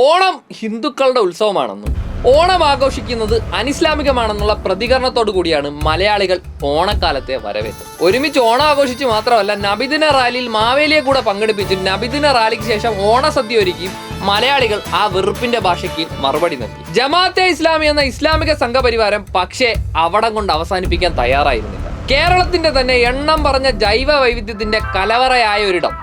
ഓണം ഹിന്ദുക്കളുടെ ഉത്സവമാണെന്നും ഓണം ആഘോഷിക്കുന്നത് അനിസ്ലാമികമാണെന്നുള്ള പ്രതികരണത്തോടു കൂടിയാണ് മലയാളികൾ ഓണക്കാലത്തെ വരവേറ്റത്. ഒരുമിച്ച് ഓണം ആഘോഷിച്ച് മാത്രമല്ല നബിദിന റാലിയിൽ മാവേലിയെ കൂടെ പങ്കെടുപ്പിച്ച് നബിദിന റാലിക്ക് ശേഷം ഓണസദ്യ ഒരുക്കി മലയാളികൾ ആ വെറുപ്പിന്റെ ഭാഷയ്ക്ക് മറുപടി നൽകി. ജമാഅത്തെ ഇസ്ലാമി എന്ന ഇസ്ലാമിക സംഘപരിവാരം പക്ഷേ അവിടം കൊണ്ട് അവസാനിപ്പിക്കാൻ തയ്യാറായിരുന്നില്ല. കേരളത്തിന്റെ തന്നെ എണ്ണം പറഞ്ഞ ജൈവ വൈവിധ്യത്തിന്റെ കലവറയായ ഒരിടം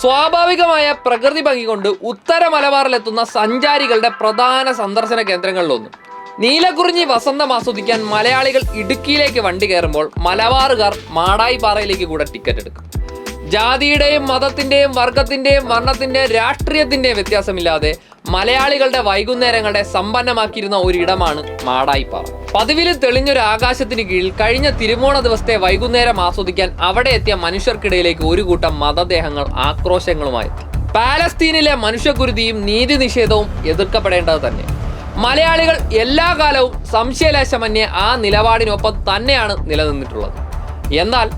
സ്വാഭാവികമായ പ്രകൃതി ഭംഗി കൊണ്ട് ഉത്തര മലബാറിലെത്തുന്ന സഞ്ചാരികളുടെ പ്രധാന സന്ദർശന കേന്ദ്രങ്ങളിലൊന്ന്. നീലകുറിഞ്ഞി വസന്തം ആസ്വദിക്കാൻ മലയാളികൾ ഇടുക്കിയിലേക്ക് വണ്ടി കയറുമ്പോൾ മലബാറുകാർ മാടായിപ്പാറയിലേക്ക് കൂടെ ടിക്കറ്റ് എടുക്കും. ജാതിയുടെയും മതത്തിന്റെയും വർഗത്തിന്റെയും വർണത്തിന്റെയും രാഷ്ട്രീയത്തിന്റെയും വ്യത്യാസമില്ലാതെ മലയാളികളുടെ വൈകുന്നേരങ്ങളുടെ സമ്പന്നമാക്കിയിരുന്ന ഒരിടമാണ് മാടായിപ്പാറ. പതിവിൽ തെളിഞ്ഞൊരു ആകാശത്തിന് കീഴിൽ കഴിഞ്ഞ തിരുമോണ ദിവസത്തെ വൈകുന്നേരം ആസ്വദിക്കാൻ അവിടെ എത്തിയ മനുഷ്യർക്കിടയിലേക്ക് ഒരു കൂട്ടം മതദേഹങ്ങൾ ആക്രോശങ്ങളുമായി. പാലസ്തീനിലെ മനുഷ്യകുരുതിയും നീതി നിഷേധവും എതിർക്കപ്പെടേണ്ടത് തന്നെ. മലയാളികൾ എല്ലാ കാലവും സംശയലേശമന്യേ ആ നിലപാടിനൊപ്പം തന്നെയാണ് നിലനിന്നിട്ടുള്ളത്. എന്നാൽ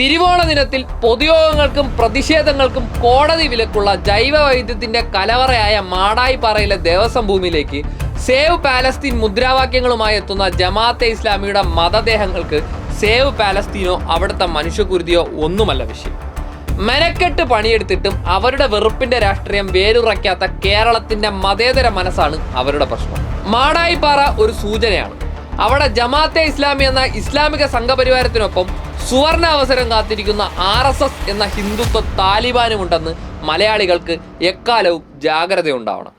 തിരുവോണ ദിനത്തിൽ പൊതുയോഗങ്ങൾക്കും പ്രതിഷേധങ്ങൾക്കും കോടതി വിലക്കുള്ള ജൈവ വൈദ്യത്തിന്റെ കലവറയായ മാടായിപ്പാറയിലെ ദേവസ്വം ഭൂമിയിലേക്ക് സേവ് പാലസ്തീൻ മുദ്രാവാക്യങ്ങളുമായി എത്തുന്ന ജമാഅത്തെ ഇസ്ലാമിയുടെ മതദേഹങ്ങൾക്ക് സേവ് പാലസ്തീനോ അവിടുത്തെ മനുഷ്യകുരുതിയോ ഒന്നുമല്ല വിഷയം. മെനക്കെട്ട് പണിയെടുത്തിട്ടും അവരുടെ വെറുപ്പിന്റെ രാഷ്ട്രീയം വേരുറയ്ക്കാത്ത കേരളത്തിന്റെ മതേതര മനസ്സാണ് അവരുടെ പ്രശ്നം. മാടായിപ്പാറ ഒരു സൂചനയാണ്. അവിടെ ജമാഅത്തെ ഇസ്ലാമി എന്ന ഇസ്ലാമിക സംഘപരിവാരത്തിനൊപ്പം സുവർണ അവസരം കാത്തിരിക്കുന്ന ആർ എസ് എസ് എന്ന ഹിന്ദുത്വ താലിബാനുമുണ്ടെന്ന് മലയാളികൾക്ക് എക്കാലവും ജാഗ്രതയുണ്ടാവണം.